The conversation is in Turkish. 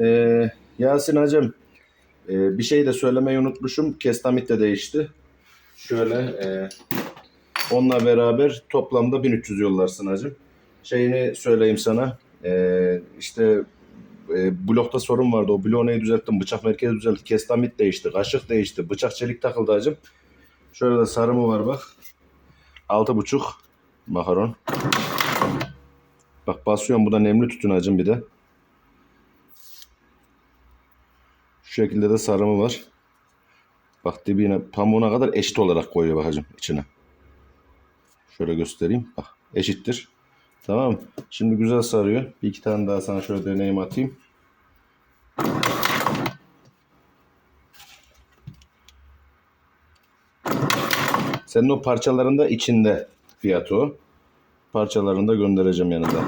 Ee, Yasin hacım e, bir şey de söylemeyi unutmuşum. Kestamit de değişti. Şöyle e, onunla beraber toplamda 1300 yollarsın hacım. Şeyini söyleyeyim sana. E, işte e, blokta sorun vardı. O bloğu neyi düzelttim? Bıçak merkezi düzeltti. Kestamit değişti. Kaşık değişti. Bıçak çelik takıldı hacım. Şöyle de sarımı var bak. 6,5 makaron. Bak basıyorum bu da nemli tütün hacım bir de. Şekilde de sarımı var. Bak dibine pamuğuna kadar eşit olarak koyuyor bak hacım içine. Şöyle göstereyim. Bak eşittir. Tamam? Şimdi güzel sarıyor. Bir iki tane daha sana şöyle deneyim atayım. Senin o parçalarında içinde fiyatı o. Parçalarını da göndereceğim yanında.